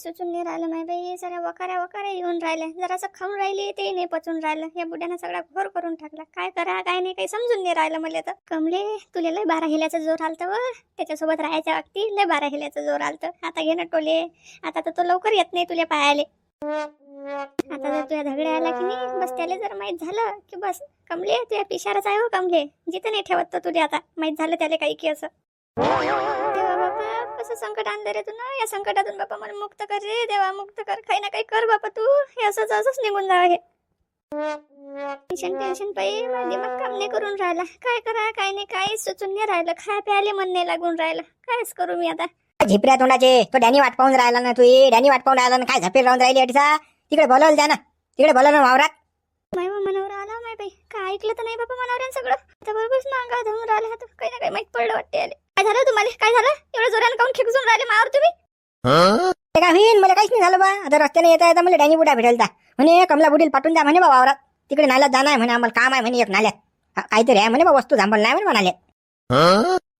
सुचून नाही राहिलं माय बाई सगळ्या वकाऱ्या वकाऱ्या येऊन राहिल्या. जरासं खाऊन राहिली ते नाही पचून राहिलं. या बुड्यानं सगळा घोर करून टाकला. काय करा काय नाही काही समजून नाही राहिलं मला तर. कमले तुला लय बारा हिल्याचा जोर आलतं व. त्याच्यासोबत राहायच्या अगदी लय बारा हिल्याचं जोर आलतं. आता घे ना टोले. आता तर तो लवकर येत नाही तुला पाहायले आता जर तुझ्या धगड्या आला की नाही? बस त्याला जर माहीत झालं की बस. कमले तुझ्या पिशारच आहे हो कमले. जिथं नाही ठेवत तो तुला आता. माहीत झालं त्याला काही की असं. देवा बापा कसं संकट आणलं रे तू ना या संकटातून बापा मला मुक्त कर रे देवा मुक्त कर. काही ना काही कर बापा तू. हे असंच असंच निघून जावं हे. टेन्शन टेन्शन पाहिजे माझा दिमाग काम नाही करून राहिला. काय करा काय नाही काही सुचून नाही राहिलं. खाय प्यायले मन नाही लागून राहिलं. कायच करू मी आता? झिपऱ्या तोंडाचे. तो डॅनी वाट पाहून राहिला ना तू. डॅनी वाट पाहून राहिला ना. काय झपेल राहून राहिली अडीचा तिकडे बोलवलं द्या ना. तिकडे बोलवलं वावरात. माय मनावर बाई काय ऐकलं तर नाही बाबा मनावर सगळं? आता बरोबरच मांगा धरून राहिले हात काही ना काही माहीत पडलं वाटते आले काय झालं तुम्हाला? काय झालं? एवढं जोरानं काऊन खेकसून राहिले मावर तुम्ही? ते काय होईन? मला काहीच नाही झालं बा. आता रस्त्याने येता येता मला डॅनी बुडा भेटेल म्हणे कमला बुडील पाठवून द्या म्हणे बा वावरात. तिकडे नाल्यात जाणार आहे म्हणे आम्हाला काम आहे म्हणे एक नाल्यात. हा, काहीतरी आहे म्हणे बा वस्तू थांबल नाही म्हणे म्हणाले.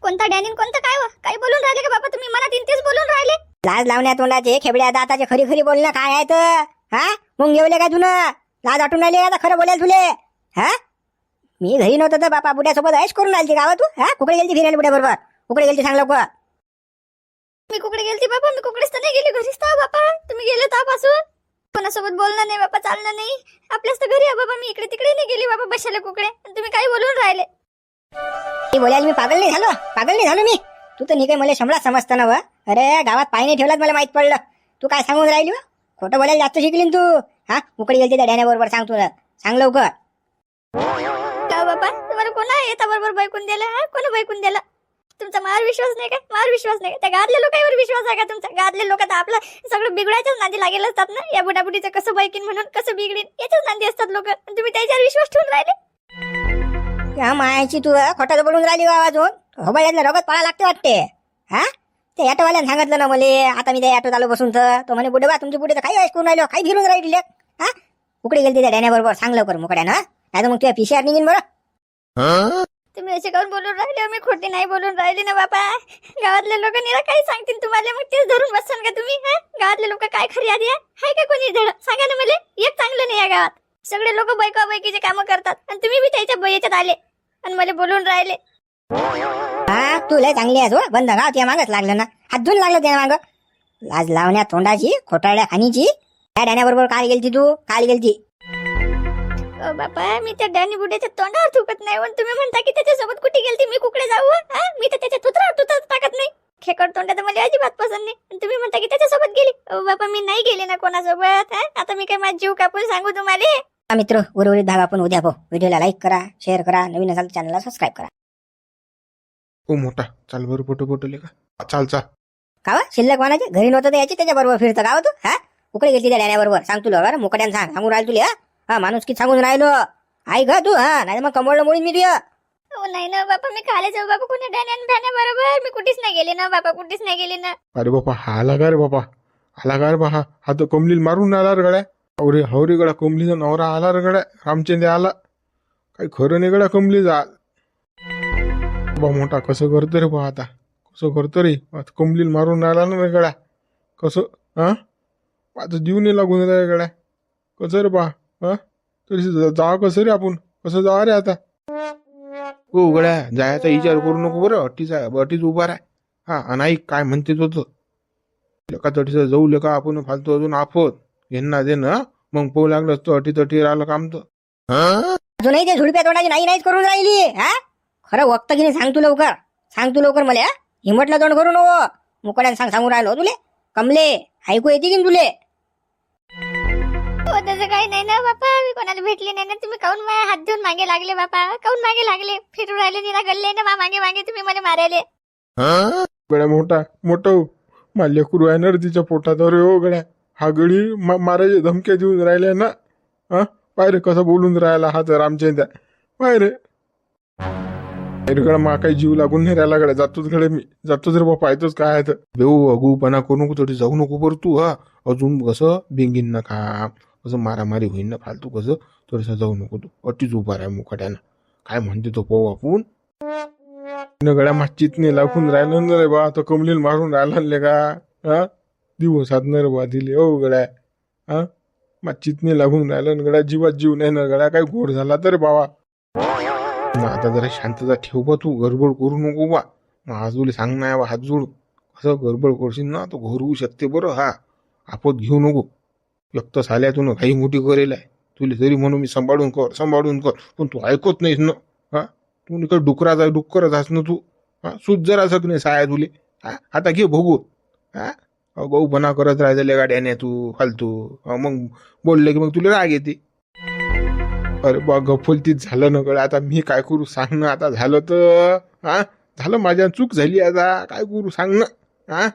कोणता डॅनिन कोणतं काय व? काय बोलून राहिले का बाबा तुम्ही? मनात येईल तेच बोलून राहिले. लाज लावण्या तोंडाचे खेबड्या दाताचे खरी खरी बोलणं काय आहे तर? हा? मग घेवले काय तुला लाज वाटून राहिली आता खरं बोलायला तुले. हा? मी घरी नव्हतं तर बापा बुड्यासोबत ऐश करून राहिली गावात तू हा? कुकडे गेलती फिरायला बुड्या बरोबर कुकडे गेलती सांग लवकर. मी कुकडे गेलती बाबा मी कुकडेच तर नाही गेली घरीच तर बापा. तुम्ही गेले तेव्हापासून. कोणासोबत बोलणं नाही बाबा चालणं नाही. आपल्याच तर घरी आहे बाबा. मी इकडे तिकडे नाही गेली बाबा बशाला कुकडे. तुम्ही काही बोलून राहिले. मी बोलायला मी पागल नाही झालो. पागल नाही झालो मी. तू तर निघे मला शंभरात समजतं ना व. अरे गावात पाय नाही ठेवलात मला माहीत पडलं. तू काय सांगून राहिली व? खोटं बोलायला जास्त शिकली ना तू. हा? उकडी गेलती त्या डॅण्याबरोबर सांग तुला. सांग लवकर. का बाबा? तुम्हाला कोणा येता बरोबर बैकून दिलं हा? कोण बैकून दिलं? तुमचा मार विश्वास नाही का? मार विश्वास नाही त्या गावातल्या लोकांवर विश्वास आहे का तुमचा? गावातले लोक तर आपलं सगळं बिघडायच्याच नांदी लागेल असतात ना? या बुडाबुडीचं कसं बैकीन म्हणून कसं बिघडीन याच्याच नांदी असतात लोक. तुम्ही त्याच्यावर विश्वास ठेवून राहिले? या मायाची तू खोटं बोलून राहिली वा अजून हो. हो. हो यातलं रगत पाळा लागते वाटते. हा? ते ऑटोवाल्यानं सांगितलं ना मले आता मी त्या ऑटोत आलो बसून तर. तो म्हणे बुडे बा तुमची बुडे तर काही ऐकून राहिलो हो, काही फिरून राहिली हा. उकडे गेलती त्या डॅण्याबरोबर सांग लवकर मुकड्यानं नाही तर मग तुझ्या पिशियार निघीन बरं तुम्ही असे काऊन बोलून राहिले? मी खोटी नाही बोलून राहिली ना बाबा गावातले लोक निरा काही सांगतील तुम्हाला? मग तेच धरून बसाल का तुम्ही हा? गावातले लोक काय खरी आधी आहे? हाय का कोणी धड? सांगा ना मला. एक चांगलं नाही या गावात. सगळे लोक बैका बैकीचे कामं करतात आणि तुम्ही बी त्याच्या याच्यात आले आणि मला बोलून राहिले. हा तू लय चांगली आहेस हो. बंद गाव त्या मागच लागलं ना. हात धुवून लागलं त्या माग. लाज लावण्या तोंडाची खोटाळ्या खाणीची त्या डॅण्याबरोबर काल गेलती तू? काल गेलती. बापा मी त्या डॅनी बुड्याच्या तोंडावर थुकत नाही. पण तुम्ही म्हणता की त्याच्यासोबत कुठे गेलती? मी कुकडे जाऊ हा? मी तर त्याच्या थुतरावर तुतच टाकत नाही. खेकड तोंडा तर मला अजिबात पसंत नाही. तुम्ही म्हणता की त्याच्यासोबत गेली. ओ बापा मी नाही गेले ना कोणासोबत हा? आता मी काय माझा जीव कापून सांगू तुम्हाला? हा मित्र उर्वरित भाग आपण उद्या पाहू. व्हिडिओला लाईक करा शेअर करा नवीन असाल चॅनलला सबस्क्राईब करा. ओ मोठा चाल बरं फोटो फोटो का? चाल चाल. का? शिल्लक वानाचे घरी नव्हतं याची त्याच्या बरोबर फिरतं. का हो तू? हा? उकडे गेलती त्या डॅण्याबरोबर? सांग तुला बरं? मुकड्यानं सांग. सांगून राहिलो तुला हा? हा माणूस की सांगून राहिलो. आई ग तू हा नाही मग कमवलं मुळी मी तुझ्या हो नाही ना बापा मी खाले जाऊ. बापा कोणी डॅन्यान भ्यान्या बरोबर? मी कुठेच नाही गेले ना बापा कुठेच नाही गेले ना. अरे बापा हा आला का रे बापा? आला का रे बा हा हा तर कमलील मारून आला रे गड्या. अरे हवरे गड्या कमलीचा नवरा आला रे गड्या. रामचंद्र आला. काही खरं नाही गड्या कमलीचा. बा मोठा कसं करतो रे बा आता? कसं करतो रे? आता कमलील मारून आला ना रे गड्या. कसं हा? आता जीव नाही लागून रे गड्या. कसं रे बा हा? तरी जा- जा कसं रे आपण? कसं जा रे आता? हो गड्या जायचा विचार करू नको बरं. अटीचा अटीच उभा राह. हा आणि ऐक काय म्हणते तो तो लेका तटीचं जाऊ लेका आपण फालतू अजून आफत. घेणं दे ना मग पाहू लागलं असतं अटी तटी राहिलं काम तर. हं? अजूनही ते झुडप्या तोंडाची नाही नाहीच करून राहिली हा? खरं वक्त की नाही सांग तू लवकर. सांग तू लवकर मला? हिमटलं तोंड करू नको. मुकड्यानं सांग सांगून राहिलो तुले. कमले ऐकू येते की तुले? हो तसं काही नाही ना बापा. मी कोणाला भेटले नाही ना. तुम्ही काऊन माझ्या हात धुवून मागे लागले बापा? काऊन मागे लागले? फिरून राहिले निरा गल्ले ना मा मागे मागे तुम्ही मला मारायले. गड्या मोठा मोठा हो. माझ्या लेकरू आहे ना तिच्या पोटात अरे हो गड्या. हा गडी मारायचे धमक्या देऊन राहिल्या ना. हा? पाय रे कसं बोलून राहिला हा तर आमच्या पाय रे गड्या मा काही जीव लागून नाही राहिला गड्या. जातोच गड्या मी. जातोच रे बा पाहतोच काय आहे तर? बेऊ अगूपणा करू नको थोडी जाऊ नको बरं तू हा. अजून कसं बिंगीन ना काम कसं मारामारी होईन ना फालतू कसं? थोडंसं जाऊ नको तू. अटीच उभा राहा मुकाट्यानं. काय म्हणते तो पाहू आपण? न गड्या नाही लागून राहिलं ना रे बा. तो कमलील मारून राहिला ना का? हा? दिवसात नर बा दिले. हो गड्या हा? मा चितने लागून राहिलं न गड्या जीवात जीव नाही ना गड्या काय घोर झाला तर बाबा. मग आता जरा शांतता ठेव बा तू. गडबड करू नको बा. मग आजूला सांग नाही बा हात जोड असं गडबड करशील ना? तो घोरवू शकते बरं. हा. आपत घेऊ नको. व्यक्त झाल्यातून काही मोठी करेल आहे. तुला तरी म्हणून मी सांभाळून कर सांभाळून कर पण तू ऐकत नाहीस ना. हा? तू निकड डुकराचा डुक्करच आहेस ना तू. हा? सूज जरा सक नाही साया तुले? हा? आता घे भोगू. हा? बना करत राहिलेल्या गाड्याने तू फालतू. मग बोलले की मग तुला राग येते. अरे बा गफलतीत झालं ना गड्या आता मी काय करू सांग ना. आता झालं तर हा? झालं माझ्या चूक झाली आता. काय करू सांग ना? हा?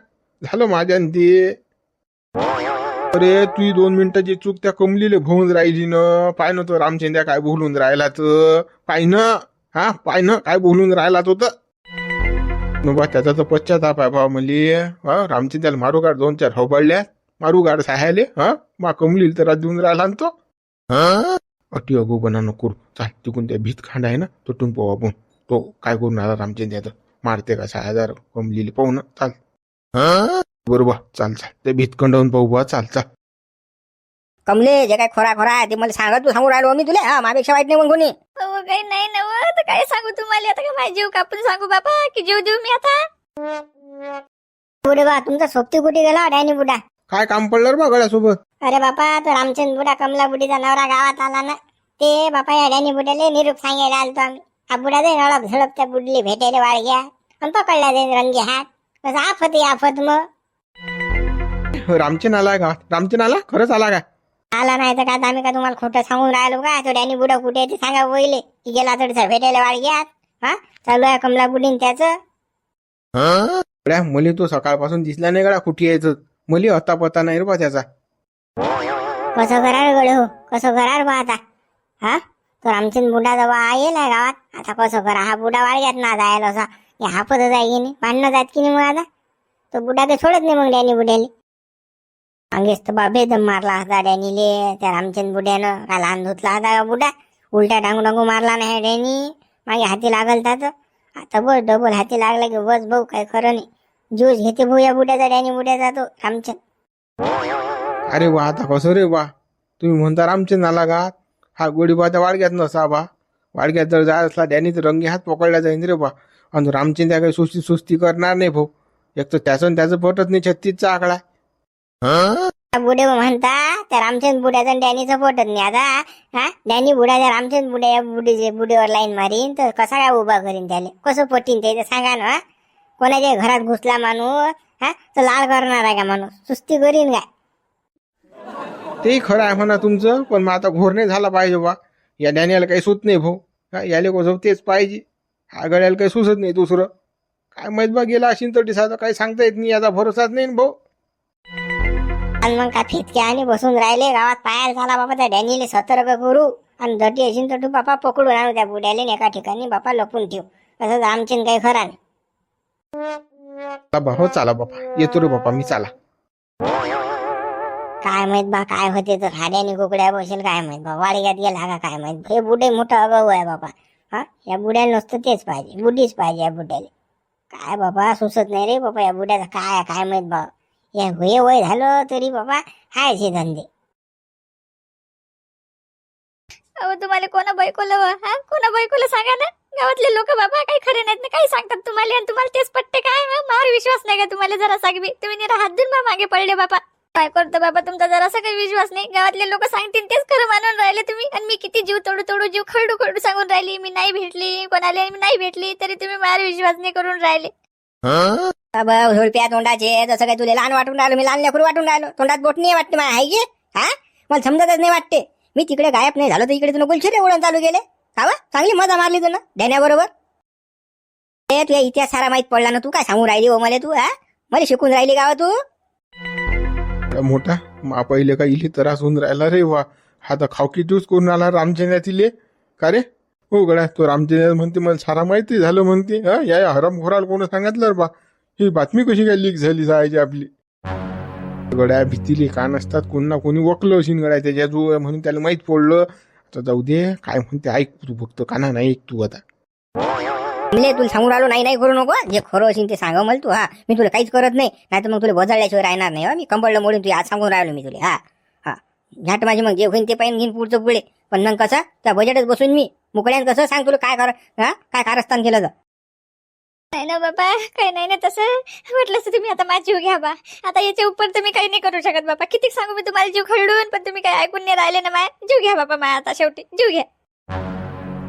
झालं माझ्या ते. अरे तुझी दोन मिनिटाची चूक त्या कमलीले भोवून राहिली न. पाय न तो रामचंद्या काय बोलून राहिला तर पाय न. हा पाय न काय बोलून राहिला तो तर बा त्याचा तर पश्चाताप आहे बा म्हणली हा रामचंद्याला मारू गाड दोन चार होबाळल्या. मारू गाड साहायले हा मा कमलील तर देऊन राहिला न तो. हा? अटी अगो बना नको चाल तिकून त्या भीत खांड आहे ना तो टुंपो आपण. तो काय करून रामचंद्या रामचंद्याचं? मारते का सहा हजार कमलीले? पाहू ना. चाल. हा? बरोबर चाल चाल. ते भीत कंडावून पाहू बा चाल चाल. कमले जे काय खोरा खोरा आहे ते मला सांगत तू सांगू राहिलो मी तुला. हा माझ्यापेक्षा वाईट नाही मग कोणी. अहो काही नाही ना व, तर काय सांगू तुम्हाला? आता का माझा जीव कापून सांगू बाबा? की जीव देऊ मी आता? पुढे बा तुमचा सोबती कुठे गेला? डॅनी बुडा. काय काम पडलं रे बा गळ्यासोबत? अरे बापा तो रामचंद बुडा कमला बुडीचा नवरा गावात आला ना. ते बापा या डॅनी बुड्याले निरूप सांगायला आलतो आम्ही. हा बुडा दे नळप झडप त्या बुडली भेटायला वाळ घ्या आणि पकडला दे रंगी हात. कसं आफत आहे आफत मग. रामचे नाला आहे गावात रामचे नाला? खरंच आला का आला नाही तर काय आता आम्ही का तुम्हाला खोटं सांगून राहिलो का? तो डॅनी बुडा कुठे आहे ते सांगा बोईले की गेला थोडीसा भेटायला वाळ घ्या. हा? चालू आहे कमला बुडीन त्याचं. गड्या मले तो सकाळपासून दिसला नाही गडा कुठे यायचं. मले अता पता नाही रे बा त्याचा. कसं करार गड हो? कसं करार बा आता? हा? तो रामचंद बुडा जवळ येईल आहे गावात. आता कसं करा? हा बुडा वाळग्यात ना जायला असा. हे हापतच आहे की नाही? भांडणं जात की नाही मग आता? तो बुडा ते सोडत नाही मग डॅनी बुड्याने अंगेच तर बाबे दम मारला होता डॅनीले त्या रामचंद बुड्यानं काय लहान धुतला होता का बुडा? उलटा डांगू डांगू मारला नाही डॅनी. मागे हाती लागल तात आता बस डबल हाती लागला की बस भाऊ काय खरं नाही. ज्यूस घेते भाऊ या बुड्याचा डॅनी बुड्याचा तो रामचंद. अरे वा आता कसं रे बा तुम्ही म्हणता रामचंद आला का? हा गोडीबा त्या वाडग्यात नसा बा. वाडग्यात जर जाय असला त्याने तर रंगी हात पकडला जाईन रे बा. आणि रामचंद त्या काही सुस्ती सुस्ती करणार नाही भाऊ. एक तर त्याचं आणि त्याचं पटत नाही छत्तीसचा आकडा. बुडे म्हणता त्या रामचंद बुड्याचा आणि डॅनीचं पोटत नाही आता. हा? डॅनी बुडा रामचंद बुड्या या बुडीचे बुडेवर लाईन मारीन तर कसा काय उभा करीन त्याले. कसं पटीन ते सांगा ना. कोणाच्या घरात घुसला माणूस हा? तर लाल करणार आहे का माणूस? सुस्ती करीन काय? ते खरं आहे म्हणा तुमचं पण मग आता घोर नाही झाला पाहिजे बा. या डॅनियाला काही सुत नाही भाऊ. हा? याले कसं तेच पाहिजे. हा गड्याला काही सुचत नाही दुसरं. काय माहीत बा गेला असेल तर डिसायचं काही सांगता येत नाही याचा भरोसाच नाही ना भाऊ. आणि मग काय फितके आणि बसून राहिले. गावात पायार झाला बाबा त्या डॅनीले सतर्क करू. आणि जटी असेल तर तू बापा पकडून आणू त्या बुड्याले एका ठिकाणी बापा लपून ठेव. तसंच रामचंद काही खरा नाही. चला बा हो चाला बापा. येतो रे बापा मी चाला. काय माहीत बा काय होते तर हाड्याने कुकड्या बसेल काय माहीत बा वाडग्यात गेला का काय माहीत हे बुडे मोठं अगाऊ आहे बाबा हा? या बुड्याला नुसतं तेच पाहिजे. बुडीच पाहिजे या बुड्याला. काय बाबा सुचत नाही रे बाबा या बुड्याचं. काय काय माहीत बा. हे हे वय झालं तरी बाबा हायच हे धंदे अहो तुम्हाला कोणा बायकोला हा कोणा बायकोला सांगा ना गावातले लोक बाबा काही खरे नाहीत ना काही सांगतात तुम्हाला आणि तुम्हाला तेच पटते काय हा? मार विश्वास नाही का तुम्हाला जरा सांगवी तुम्ही निरा हात धुवून बा मागे पडले बाबा काय करतो बाबा तुमचा जरासा काही विश्वास नाही गावातले लोक सांगतील तेच खरं मानून राहिले तुम्ही आणि मी किती जीव तोडू तोडू जीव खरडू खरडू सांगून राहिली मी नाही भेटली कोणाला मी नाही भेटली तरी तुम्ही मार विश्वास नाही करून राहिले बाबा झोडप्या तोंडाचे जसं काही तुला लहान वाटून राहिलो मी लहान लेकरू वाटून राहिलो. तोंडात बोट नाही वाटते मला आहे हा? मला समजतच नाही वाटते. मी तिकडे गायब नाही झालो तर इकडे तुला गुलशिरे उडून चालू गेले का चांगली मजा मारली तुला देण्याबरोबर ए तुझ्या इतिहास सारा माहीत पडला ना तू? काय सांगू राहिली हो मला तू हा? मला शिकून राहिली गावा तू? मोठा मा पहिले का इले त्रास होऊन राहिला रे वा. हा तर खावकी ज्यूस करून आला रामचंद्रातिले. का रे? हो गड्या तो रामचंद्र म्हणते मला सारा माहिती झालं म्हणते. हा या हरम खोराला कोण सांगितलं रे बा? ही बातमी कशी काय लीक झाली जायची आपली? गड्या भीतीले कान असतात कोण ना कोणी वकलं असेल गड्या त्याच्या जो म्हणून त्याला माहीत पडलं. आता जाऊ दे काय म्हणते ऐक तू फक्त काना नाही ऐक तू आता. म्हणजे तुला सांगून आलो नाही नाही करू नको. जे खरं असेल ते सांग मला तू हा. मी तुला काहीच करत नाही. नाही तर मग तुला बजाळल्याशिवाय राहणार नाही मी कंबळलं मोडून तुझ्या आज सांगून राहिलो मी तुला हा. हा. घाट माझी मग जे होईन ते पाहिजे घेईन पुढचं पुढे. पण मग कसं त्या बजेटच बसून मी मुकड्यान कसं सांग तुला काय कर हा? काय कारस्थान केलं तर. नाही ना बाबा? काही नाही ना तसं. म्हटलं असं तुम्ही आता माझा जीव घ्या बा. आता याच्या उपर तुम्ही काही नाही करू शकत बाबा. किती सांगू मी तुम्हाला जीव खळडून पण तुम्ही काही ऐकून नाही राहिले ना माय. जीव घ्या बाबा माय आता शेवटी. जीव घ्या.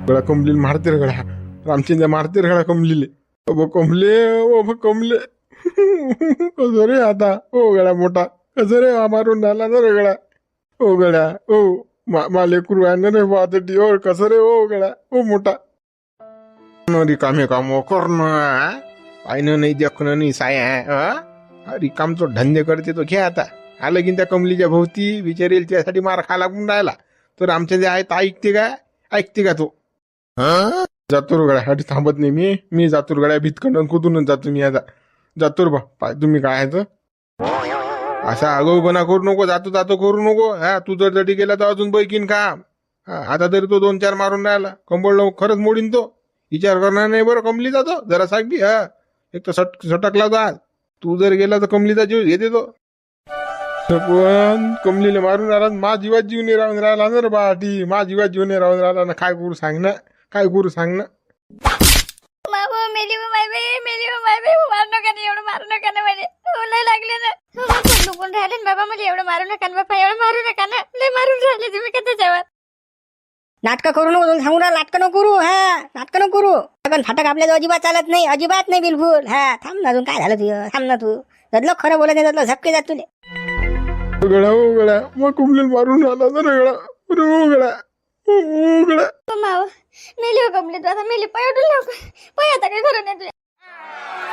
गळा कमलील मारते रे गळा. रामचंद्र मारते रे गळा कमलीले ओ कमले ओ ब कमले कसं रे आता? ओ गळा मोठा. कसं रे मारून राहिला ना रे गळा. ओ गळा ओ. मा माले लेकरू ना रे वादटी ओ कसं रे ओ गळा. ओ मोठा. रिकामे काम करणं पाहिनं नाही देखणं नाही साय रिकामचो धंदे करते तो घे आता. आलं की त्या कमलीच्या भोवती विचारेल त्यासाठी मार खा लागून राहिला. तर आमच्या जे आहे तर ऐकते का? ऐकते का तो? जातोर गड्यासाठी थांबत नाही मी. मी जातोर गड्या भीतखंडन कुठूनच जातो मी आता. जातोर बा पाय तुम्ही काय आहे असा आगाऊपणा करू नको जातो जातो करू नको. हा तू जर जडी गेला तर अजून बैकीन काम. आता तरी तो दोन चार मारून राहिला. कंबळ खरंच मोडीन तो. विचार करणार नाही बरं कमलीचा तो. जरा सांग बी हा. एक तर सट सटकला जा तू जर गेला तर कमलीचा जीव घेते तो. पण कमलीला मारून राहिला मा जीवात जीव नाही राहून राहिला ना रे बाटी मा जीवात जीव नाही राहून राहिला ना. काय करू सांग ना. काय करू सांग ना. बाबा मेली माय बाई मेली माय मारू नका ना एवढं मारू नका ना म्हणे लय लागले ना. हो, राहिले ना बाबा मला एवढं मारू नका ना बाबा एवढं मारू नका ना. लय मारून राहिले तुम्ही कधी जेवण नाटकं करू नको तुला सांगू राहिलो नाटकं नको करू हा नाटकं नको करू. पण फाटक आपल्याला अजिबात चालत नाही अजिबात नाही बिलकुल. हा थांब ना अजून काय झालं तुझं? थांब ना तू. त्यातलं खरं बोलत नाही त्यातलं झपके जात तुले. मग मारून ना माव मेली हो आता मेली पाय उठून नको पाय आता काही खरं नाही तुझ्या.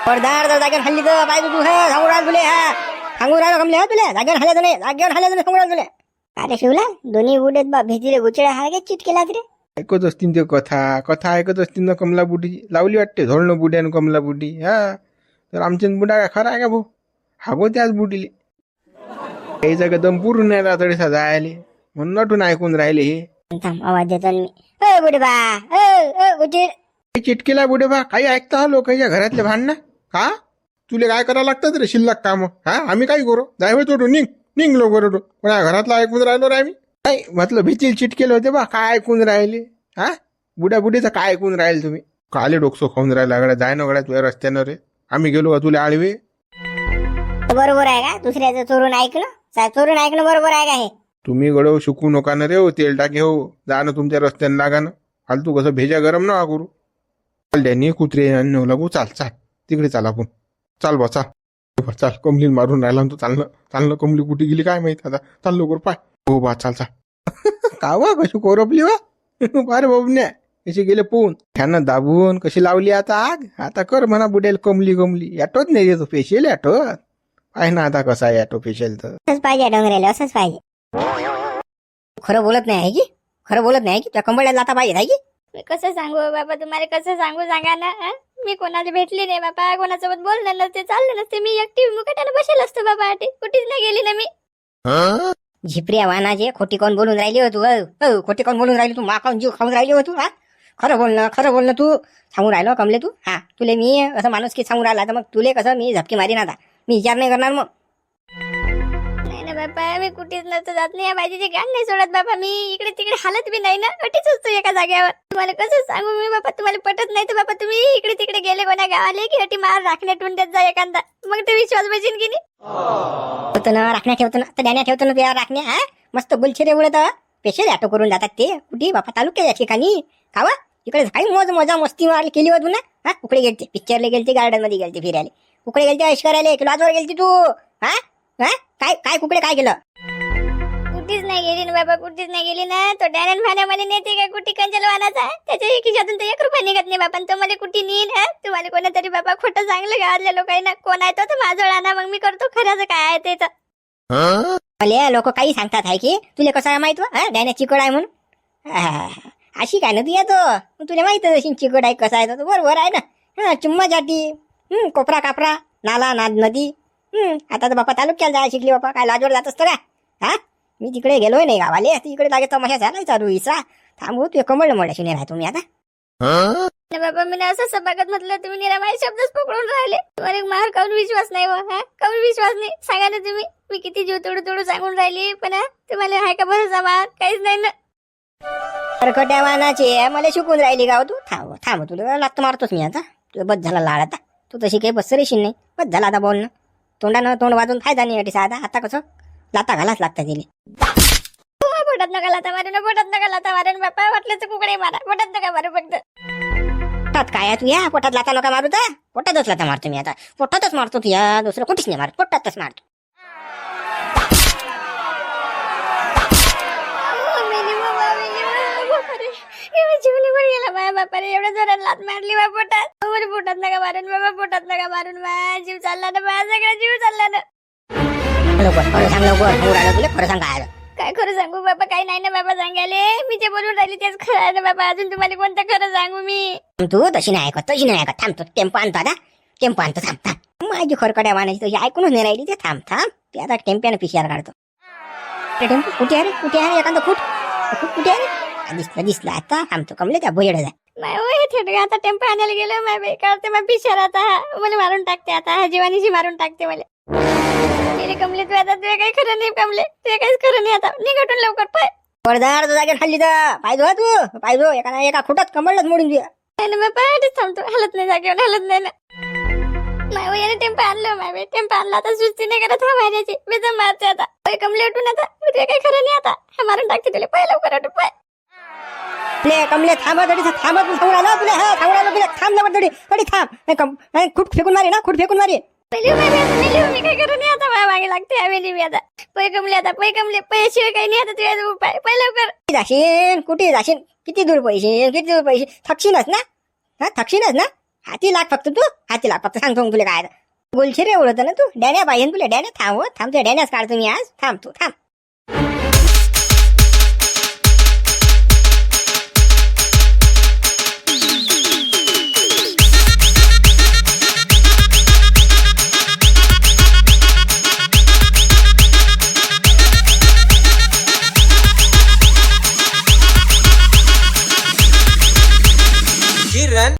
पडदार जर जागेवर हल्ली तर पाहिजे तू हा सांगू राहिलो तुले हा. सांगू राहिलो कमले हा तुला. जागेवर हल्ल्याचं नाही जागेवर हल्ल्याचं नाही सांगू राहिलो तुला. अरे शिवला दोन्ही उडेत बा भीतीले गुचड्या हा काय चिट केला रे ऐकत असतील ते कथा कथा ऐकत असतील ना कमला बुटीची लावली वाटते धोरणं बुड्यानं कमला बुटी हा तर आमच्या बुडा काय खरा आहे का भाऊ हागो त्याच बुटीले काही जागा दम पूर्ण नाही रातडे जायले म्हणून नटून ऐकून राहिले हे थांब आवाज देतो मी अ बुडे बा अ अ गुचिड हे चिटकेला बुडे बा काही ऐकता हा लोकांच्या घरातले भांडणं का तुले काय करावं लागतात रे शिल्लक काम हा आम्ही काय करू जाय होय तो निघ निघ लवकर तो कोणा घरातला ऐकून राहिलो रे आम्ही नाही म्हटलं भीतील चिटकेले होते बा काय ऐकून राहिले? हा? बुड्या बुडीचं काय ऐकून राहिले तुम्ही? काले डोकसो खाऊन राहिला गड्या जाय ना गड्या तुझ्या रस्त्यानं रे. आम्ही गेलो का तुला आळवे. बरोबर आहे का? दुसऱ्याचं चोरून ऐकलं? चोरून ऐकणं बरोबर आहे का हे? तुम्ही गडव शिकू नका ना रे हो तेल टाके हो. जा ना तुमच्या रस्त्यानं लागा ना फालतू कसं भेजा गरम नका करू. चाल डॅनी कुत्रे अन्य लागू चाल चाल. तिकडे चाल आपण. चाल बा चाल. बा, चाल कमली मारून राहिला ना तो चालणं चालणं कमली कुठे गेली काय माहीत आता. चाल लवकर पाय. हो बा चाल चाल. का वा कशी कोरपली वा? अरे बाबन्या कशी गेले पोहून. त्यानं दाबून कशी लावली आता आग? आता कर म्हणा बुडेल कमली कमली. ॲटोच नाही देतो स्पेशल ॲटोत आहे ना आता कसा आहे ॲटो स्पेशल तर. असंच पाहिजे डोंगरेला असंच पाहिजे. खरं बोलत नाही आहे की? खरं बोलत नाही आहे की? त्या कंबळ्याला आता पाहिजे आहे की? मी कसं सांगू बाबा तुम्हाला कसं सांगू सांगा ना? मी कोणाला भेटली नाही बाबा कोणासोबत बोललं नसते चाललं नसते मी एकटी मुकट्यानं बसेल असतो बाबा कुठेच नाही गेली ना मी. झिपऱ्या वाहनाचे खोटी कोण बोलून राहिली हो तू हो? खोटी कोण बोलून राहिली तू? माकाऊन जीव खाऊन राहिली हो तू हा? खरं बोलणं खरं बोलणं तू. सांगून राहिलो कमले तू हा? तुले मी असं माणूस की सांगून राहिला तर मग तुले कसं मी झपकी मारीन आता? मी विचार नाही करणार मग. बापा बाबा मी कुठेच नसतं जात नाही. या बाजीची गाण नाही सोडत बाबा. मी इकडे तिकडे हालत बी नाही ना. अटीच असतो एका जागेवर. तुम्हाला कसं सांगू मी बाबा? तुम्हाला पटत नाही तर बाबा तुम्ही इकडे तिकडे गेले कोणा गावाले की अटी मार राखण्या टुंड्यात देत जा एखादा. मग ते विश्वास बसेन की नाही? होतं ना राखण्या ठेवतो ना. तर डॅण्या ठेवतो ना तुझ्या राखण्या हा? मस्त गुलछेरे उडत. पेशल ऑटो करून जातात ते. कुठे? बापा तालुक्याच्या ठिकाणी. खावा. इकडे काही मोज मजा मस्ती मारली केली होती ना? हा? कुकडे गेलते. पिक्चरला गेलते गार्डनमध्ये गेलते फिरायला. कुकडे गेलते ऐश करायला. किलो आजवर गेलती तू. हा? हा? काय काय कुकडे काय केलं? कुठेच नाही गेली ना बाबा कुठेच नाही गेली ना. तो डॅनन भाण्यामध्ये नेते काय कुठे कंजल वानाचा त्याच्या खिशातून तर एक रुपया निघत नाही बाबा तो मला कुठे नेईन हा? तुम्हाला कोणातरी बाबा खोटं चांगलं गावातल्या लोकांना कोण आहे तो? तर माझं आणा मग मी करतो खऱ्याचं काय आहे ते तर. भले लोक काही सांगतात आहे की? तुला कसं आहे माहीत हा डायना चिकड आहे म्हणून. आह, अशी काय ना तू? येतो मग तुला माहीत अशी चिकड आहे कसा आहे तो? बरोबर आहे ना. हा चुम्मा जाती. कोपरा कापरा नाला नाद नदी. आता तर बापा तालुक्याला जायला शिकली बापा काय लाजवर जात असतं का हा? मी तिकडे गेलोय नाही गावाले तिकडे लागे तमाशा झालाय चालू इसा थांबू तू कमळ मोड्याशी नाही राहतो मी आता. नाही बाबा मी असं सभागत म्हटलं तुम्ही निरा माझे शब्दच पकडून राहिले. तुम्हाला मार काऊन विश्वास नाही हो हा? काऊन विश्वास नाही? सांगा ना तुम्ही. मी किती जीव तोडू तोडू सांगून राहिली पण हा, तुम्हाला हाय का भरोसा मार काहीच नाही ना. खरकट्या वाहनाची आहे मला शिकून राहिली गाव तू. थांब थांब तुला लात मारतोच मी आता. तुला बस झाला लाड आता. तू तशी काही बस रेशील नाही. बस झाला आता बोलणं. तोंडानं तोंड वाजून फायदा नाही साधा? आता कसं? लाता घालाच लागतात तिने. पोटात नका लाता मारून पोटात नका लाता मारून बापा वाटलं कुकडे मारा. पोटात नका मारू फक्त. पोटात काय तू? या पोटात लाता नका मारू तर. पोटातच लाता मारतो मी आता. पोटातच मारतो तू या दुसरं कुठेच नाही मारत. पोटातच मारतो. बापरे. एवढा जीव निघून गेला माझ्या बापाने एवढ्या जोरात लात मारली बा पोटात. अहो, मला पोटात नका मारून बाबा पोटात नका मारून बा जीव चालला ना बा सगळा जीव चालला ना. लवकर खरं सांग लवकर सांगू राहिलं तुला खरं सांग काय आलं. काय खरं सांगू बाबा काही नाही ना बाबा सांगायले. मी जे बोलून राहिली तेच खरं आहे ना बाबा अजून तुम्हाला कोणतं खरं सांगू मी? तू तशी नाही ऐकत तशी नाही ऐकत. थांब तू टेम्पो आणतो आता. टेम्पो आणतो थांब थांब. माझी खरकड्या वाहनाची तशी ऐकूनच नाही राहिली ते. थांब थांब. ते आता टेम्प्यानं पिशियार काढतो. टेम्पो कुठे आहे रे? कुठे आहे रे? एखादं फूट फूट कुठे आहे रे? दिसलं दिसलं आता थांबतो कमले त्या भुयड जाय माय ओ हे थेट आता टेम्पो आणायला गेलो माय बाई कळते मग पिशर आता हा. मला मारून टाकते आता हा जीवानीशी मारून टाकते मला. मेरे कमले तू आता तुझ्या काही खरं नाही कमले तुझ्या काहीच खरं नाही आता. निघटून लवकर पाय. पडदार जागेवर खाल्ली तर. पाहिजो हा तू. पाहिजो एका ना एका खुटात कमळच मोडून तुझ्या. नाही ना आधीच थांबतो. हलत नाही जागेवर हलत नाही ना. माय ओ याने टेम्पो आणलं माय बाई. टेम्पो आणला आता सुस्ती नाही करत हा मारायची मी तर मारते आता. ओय कमले उठून आता. तुझ्या काही खरं नाही आता. हा मारून टाकते तुला. पाय लवकर उठून पाय. ले कमले थांबा तडी थांबा तू थांबून आला तुला हा आला तुला थांब लवकर तडी तडी थांब. नाही, कम- नाही, खूट फेकून मारे ना खूट फेकून मारे. बाई आता मेली मी काय करू नाही आता माझ्या मागे लागते हा मेली मी आता. पै कमले आता पै कमले पैशिवाय काही नाही आता तुझ्या उपाय पै लवकर. कुठे जाशील कुठे जाशील? किती दूर पैसे किती दूर पैसे थकशीलच ना? हा थकशीलच ना? हाती लाग फक्त तू हाती लाग फक्त सांगतो तुला काय गोलशिरे उडत ना तू. डॅन्या पाहिजे ना तुला डॅन्या थांब हो. थांब तुझ्या काढतो मी आज. थांब तू थांब.